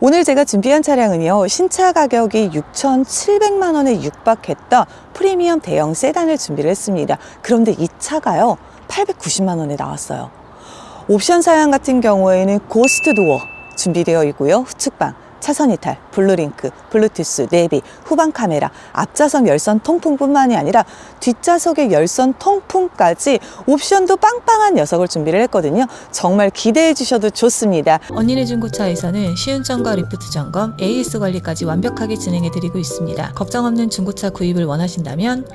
오늘 제가 준비한 차량은요, 신차 가격이 6,700만 원에 육박했던 프리미엄 대형 세단을 준비를 했습니다. 그런데 이 차가요, 890만 원에 나왔어요. 옵션 사양 같은 경우에는 고스트 도어 준비되어 있고요. 후측방, 차선 이탈, 블루링크, 블루투스, 내비, 후방 카메라, 앞좌석 열선 통풍뿐만이 아니라 뒷좌석의 열선 통풍까지 옵션도 빵빵한 녀석을 준비를 했거든요. 정말 기대해 주셔도 좋습니다. 언니네 중고차에서는 시운 점과 리프트 점검, AS 관리까지 완벽하게 진행해 드리고 있습니다. 걱정 없는 중고차 구입을 원하신다면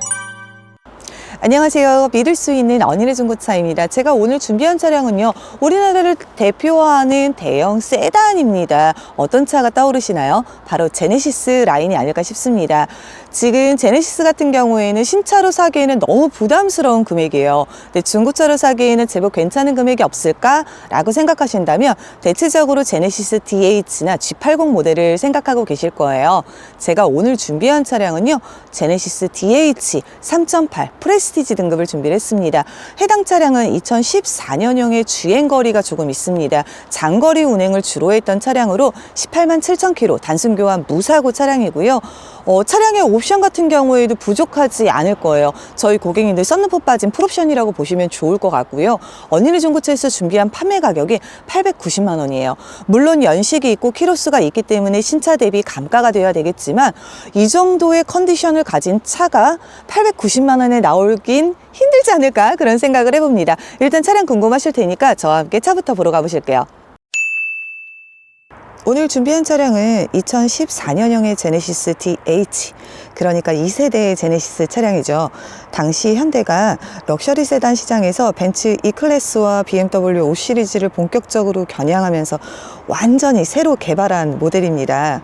안녕하세요. 믿을 수 있는 언니네 중고차입니다. 제가 오늘 준비한 차량은요, 우리나라를 대표하는 대형 세단입니다. 어떤 차가 떠오르시나요? 바로 제네시스 라인이 아닐까 싶습니다. 지금 제네시스 같은 경우에는 신차로 사기에는 너무 부담스러운 금액이에요. 근데 중고차로 사기에는 제법 괜찮은 금액이 없을까라고 생각하신다면 대체적으로 제네시스 DH나 G80 모델을 생각하고 계실 거예요. 제가 오늘 준비한 차량은요, 제네시스 DH 3.8 프레스티지 등급을 준비를 했습니다. 해당 차량은 2014년형의 주행 거리가 조금 있습니다. 장거리 운행을 주로 했던 차량으로 18만 7천 킬로 단순 교환 무사고 차량이고요. 어, 차량의 옵션 같은 경우에도 부족하지 않을 거예요. 저희 고객님들 썬루프 빠진 풀옵션이라고 보시면 좋을 것 같고요. 언니네 중고차에서 준비한 판매 가격이 890만 원이에요. 물론 연식이 있고 키로수가 있기 때문에 신차 대비 감가가 되어야 되겠지만 이 정도의 컨디션을 가진 차가 890만 원에 나오긴 힘들지 않을까 그런 생각을 해봅니다. 일단 차량 궁금하실 테니까 저와 함께 차부터 보러 가보실게요. 오늘 준비한 차량은 2014년형의 제네시스 DH 그러니까 2세대의 제네시스 차량이죠. 당시 현대가 럭셔리 세단 시장에서 벤츠 E클래스와 BMW 5 시리즈를 본격적으로 겨냥하면서 완전히 새로 개발한 모델입니다.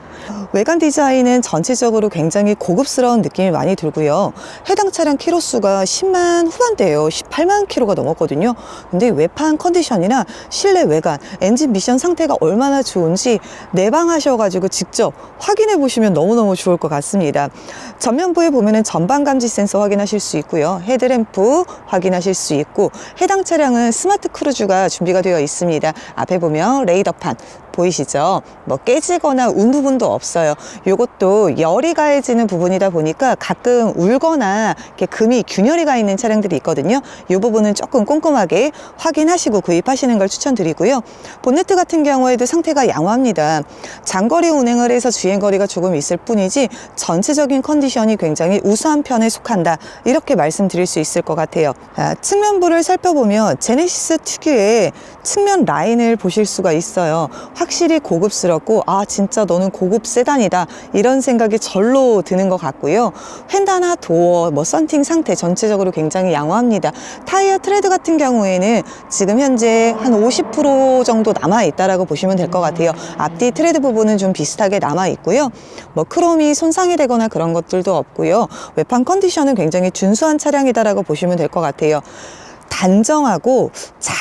외관 디자인은 전체적으로 굉장히 고급스러운 느낌이 많이 들고요. 해당 차량 키로수가 10만 후반대예요. 18만 키로가 넘었거든요. 근데 외판 컨디션이나 실내 외관, 엔진 미션 상태가 얼마나 좋은지 내방하셔가지고 직접 확인해 보시면 너무너무 좋을 것 같습니다. 전면부에 보면은 전방 감지 센서 확인하실 수 있고요. 헤드램프 확인하실 수 있고 해당 차량은 스마트 크루즈가 준비가 되어 있습니다. 앞에 보면 레이더판 보이시죠? 뭐 깨지거나 운 부분도 없어요. 요것도 열이 가해지는 부분이다 보니까 가끔 울거나 이렇게 금이 균열이 가 있는 차량들이 있거든요. 이 부분은 조금 꼼꼼하게 확인하시고 구입하시는 걸 추천드리고요. 본네트 같은 경우에도 상태가 양호합니다. 장거리 운행을 해서 주행거리가 조금 있을 뿐이지 전체적인 컨디션이 굉장히 우수한 편에 속한다. 이렇게 말씀드릴 수 있을 것 같아요. 아, 측면부를 살펴보면 제네시스 특유의 측면 라인을 보실 수가 있어요. 확실히 고급스럽고 아 진짜 너는 고급 세단이다 이런 생각이 절로 드는 것 같고요. 휀다나 도어, 뭐 썬팅 상태 전체적으로 굉장히 양호합니다. 타이어 트레드 같은 경우에는 지금 현재 한 50% 정도 남아 있다라고 보시면 될 것 같아요. 앞뒤 트레드 부분은 좀 비슷하게 남아 있고요. 뭐 크롬이 손상이 되거나 그런 것들도 없고요. 외판 컨디션은 굉장히 준수한 차량이다라고 보시면 될 것 같아요. 단정하고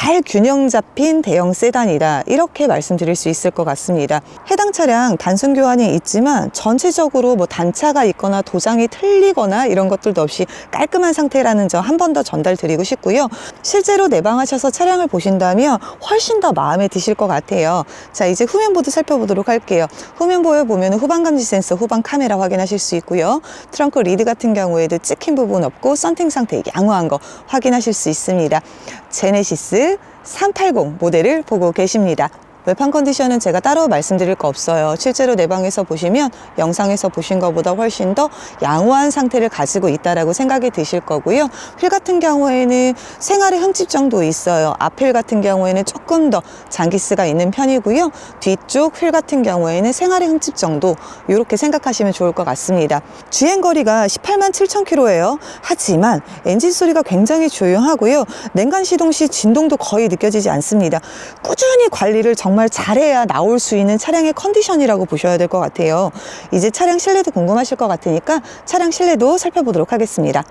잘 균형 잡힌 대형 세단이다. 이렇게 말씀드릴 수 있을 것 같습니다. 해당 차량 단순 교환이 있지만 전체적으로 뭐 단차가 있거나 도장이 틀리거나 이런 것들도 없이 깔끔한 상태라는 점 한 번 더 전달 드리고 싶고요. 실제로 내방하셔서 차량을 보신다면 훨씬 더 마음에 드실 것 같아요. 자 이제 후면보드 살펴보도록 할게요. 후면보에 보면 후방 감지 센서 후방 카메라 확인하실 수 있고요. 트렁크 리드 같은 경우에도 찍힌 부분 없고 썬팅 상태 양호한 거 확인하실 수 있습니다. 제네시스 380 모델을 보고 계십니다. 외판 컨디션은 제가 따로 말씀드릴 거 없어요. 실제로 내방에서 보시면 영상에서 보신 것보다 훨씬 더 양호한 상태를 가지고 있다라고 생각이 드실 거고요. 휠 같은 경우에는 생활의 흠집 정도 있어요. 앞휠 같은 경우에는 조금 더 장기스가 있는 편이고요. 뒤쪽 휠 같은 경우에는 생활의 흠집 정도 이렇게 생각하시면 좋을 것 같습니다. 주행 거리가 18만 7천 킬로예요. 하지만 엔진 소리가 굉장히 조용하고요. 냉간 시동 시 진동도 거의 느껴지지 않습니다. 꾸준히 관리를 정말 잘해야 나올 수 있는 차량의 컨디션이라고 보셔야 될 것 같아요. 이제 차량 실내도 궁금하실 것 같으니까 차량 실내도 살펴보도록 하겠습니다.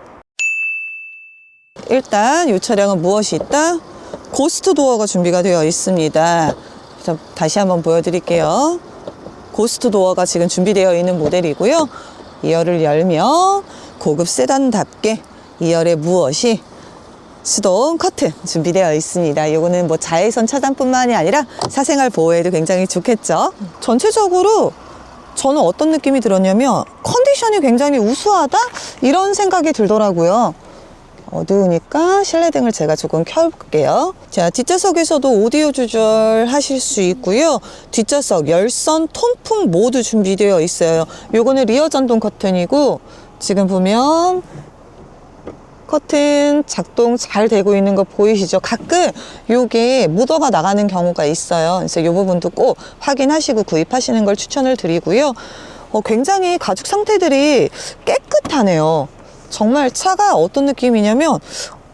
일단 이 차량은 무엇이 있다? 고스트 도어가 준비가 되어 있습니다. 자, 다시 한번 보여드릴게요. 고스트 도어가 지금 준비되어 있는 모델이고요. 2열을 열면 고급 세단답게 2열에 무엇이 수동 커튼 준비되어 있습니다. 요거는 뭐 자외선 차단뿐만이 아니라 사생활 보호에도 굉장히 좋겠죠. 전체적으로 저는 어떤 느낌이 들었냐면 컨디션이 굉장히 우수하다 이런 생각이 들더라고요. 어두우니까 실내등을 제가 조금 켜볼게요. 자, 뒷좌석에서도 오디오 조절하실 수 있고요. 뒷좌석 열선 통풍 모두 준비되어 있어요. 요거는 리어 전동 커튼이고 지금 보면 커튼 작동 잘 되고 있는 거 보이시죠? 가끔 요게 묻어가 나가는 경우가 있어요. 그래서 요 부분도 꼭 확인하시고 구입하시는 걸 추천을 드리고요. 어, 굉장히 가죽 상태들이 깨끗하네요. 정말 차가 어떤 느낌이냐면,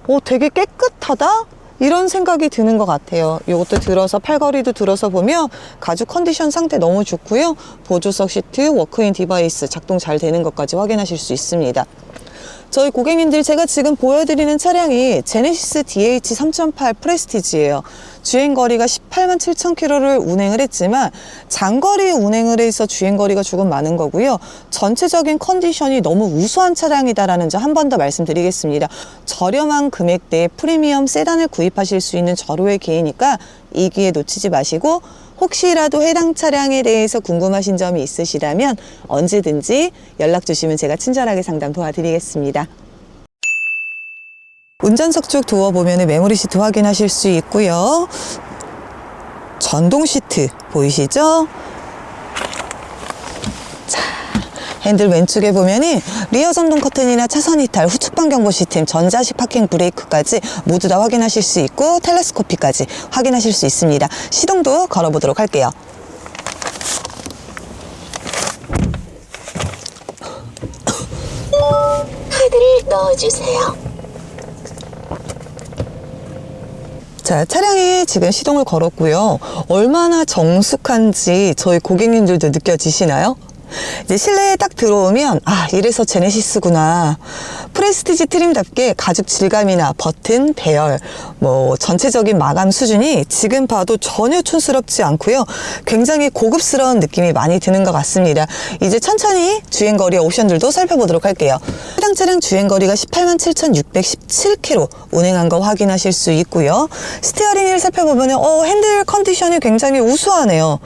어, 되게 깨끗하다? 이런 생각이 드는 것 같아요. 요것도 들어서 팔걸이도 들어서 보면 가죽 컨디션 상태 너무 좋고요. 보조석 시트, 워크인 디바이스 작동 잘 되는 것까지 확인하실 수 있습니다. 저희 고객님들 제가 지금 보여드리는 차량이 제네시스 DH 3.8 프레스티지예요. 주행거리가 18만 7천 킬로를 운행을 했지만 장거리 운행을 해서 주행거리가 조금 많은 거고요. 전체적인 컨디션이 너무 우수한 차량이다라는 점 한 번 더 말씀드리겠습니다. 저렴한 금액대에 프리미엄 세단을 구입하실 수 있는 절호의 기회니까 이 기회 놓치지 마시고 혹시라도 해당 차량에 대해서 궁금하신 점이 있으시다면 언제든지 연락 주시면 제가 친절하게 상담 도와드리겠습니다. 운전석 쪽 도어 보면 메모리 시트 확인하실 수 있고요. 전동 시트 보이시죠? 자, 핸들 왼쪽에 보면은 리어 전동 커튼이나 차선 이탈, 후측방 경보 시스템, 전자식 파킹 브레이크까지 모두 다 확인하실 수 있고 텔레스코피까지 확인하실 수 있습니다. 시동도 걸어보도록 할게요. 카드를 넣어주세요. 자, 차량에 지금 시동을 걸었고요. 얼마나 정숙한지 저희 고객님들도 느껴지시나요? 이제 실내에 딱 들어오면 아 이래서 제네시스구나. 프레스티지 트림답게 가죽 질감이나 버튼 배열 뭐 전체적인 마감 수준이 지금 봐도 전혀 촌스럽지 않고요. 굉장히 고급스러운 느낌이 많이 드는 것 같습니다. 이제 천천히 주행거리 옵션들도 살펴보도록 할게요. 해당 차량 주행거리가 18만 7,617km 운행한 거 확인하실 수 있고요. 스티어링 휠 살펴보면 어 핸들 컨디션이 굉장히 우수하네요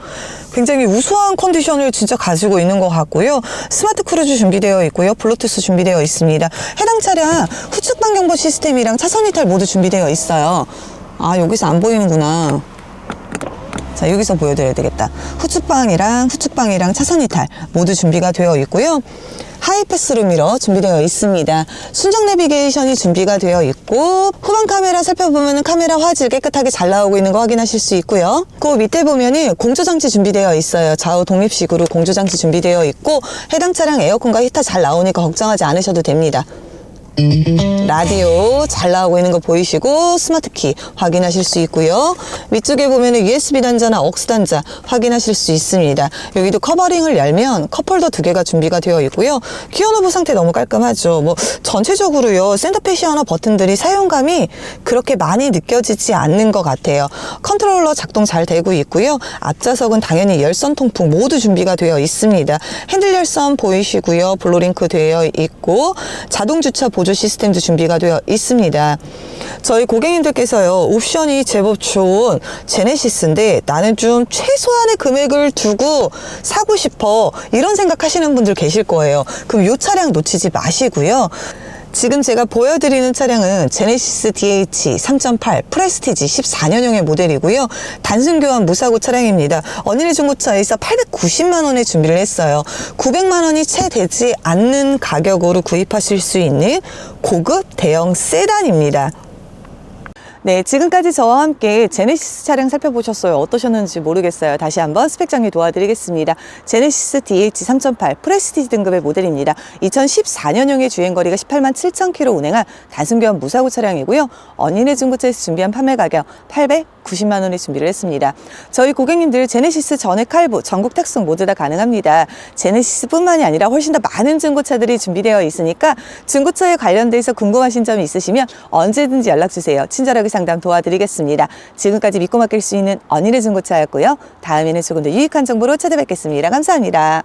굉장히 우수한 컨디션을 진짜 가지고 있는 것 같고요. 스마트 크루즈 준비되어 있고요. 블루투스 준비되어 있습니다. 해당 차량 후측방 경보 시스템이랑 차선 이탈 모두 준비되어 있어요. 아, 여기서 안 보이는구나. 자, 여기서 보여드려야 되겠다. 후측방이랑 후측방이랑 차선 이탈 모두 준비가 되어 있고요. 하이패스로 미러 준비되어 있습니다. 순정 내비게이션이 준비가 되어 있고 후방 카메라 살펴보면 카메라 화질 깨끗하게 잘 나오고 있는 거 확인하실 수 있고요. 그 밑에 보면은 공조장치 준비되어 있어요. 좌우 독립식으로 공조장치 준비되어 있고 해당 차량 에어컨과 히터 잘 나오니까 걱정하지 않으셔도 됩니다. 라디오 잘 나오고 있는 거 보이시고 스마트키 확인하실 수 있고요. 위쪽에 보면 USB 단자나 억스 단자 확인하실 수 있습니다. 여기도 커버링을 열면 컵홀더 두 개가 준비가 되어 있고요. 기어 노브 상태 너무 깔끔하죠. 뭐 전체적으로요. 센터페시어나 버튼들이 사용감이 그렇게 많이 느껴지지 않는 것 같아요. 컨트롤러 작동 잘 되고 있고요. 앞좌석은 당연히 열선 통풍 모두 준비가 되어 있습니다. 핸들 열선 보이시고요. 블로링크 되어 있고 자동 주차 보조 시스템도 준비가 되어 있습니다. 저희 고객님들께서요, 옵션이 제법 좋은 제네시스인데 나는 좀 최소한의 금액을 두고 사고 싶어. 이런 생각하시는 분들 계실 거예요. 그럼 이 차량 놓치지 마시고요. 지금 제가 보여드리는 차량은 제네시스 DH 3.8 프레스티지 14년형의 모델이고요. 단순 교환 무사고 차량입니다. 어린이 중고차에서 890만 원에 준비를 했어요. 900만 원이 채 되지 않는 가격으로 구입하실 수 있는 고급 대형 세단입니다. 네, 지금까지 저와 함께 제네시스 차량 살펴보셨어요. 어떠셨는지 모르겠어요. 다시 한번 스펙 정리 도와드리겠습니다. 제네시스 DH 3.8 프레스티지 등급의 모델입니다. 2014년형의 주행거리가 18만 7천 킬로 운행한 단순교환 무사고 차량이고요. 언니네 중고차에서 준비한 판매 가격 890만 원에 준비를 했습니다. 저희 고객님들 제네시스 전액 할부, 전국 탁송 모두 다 가능합니다. 제네시스뿐만이 아니라 훨씬 더 많은 중고차들이 준비되어 있으니까 중고차에 관련돼서 궁금하신 점이 있으시면 언제든지 연락 주세요. 친절하게 상담 도와드리겠습니다. 지금까지 믿고 맡길 수 있는 언니네 중고차였고요. 다음에는 조금 더 유익한 정보로 찾아뵙겠습니다. 감사합니다.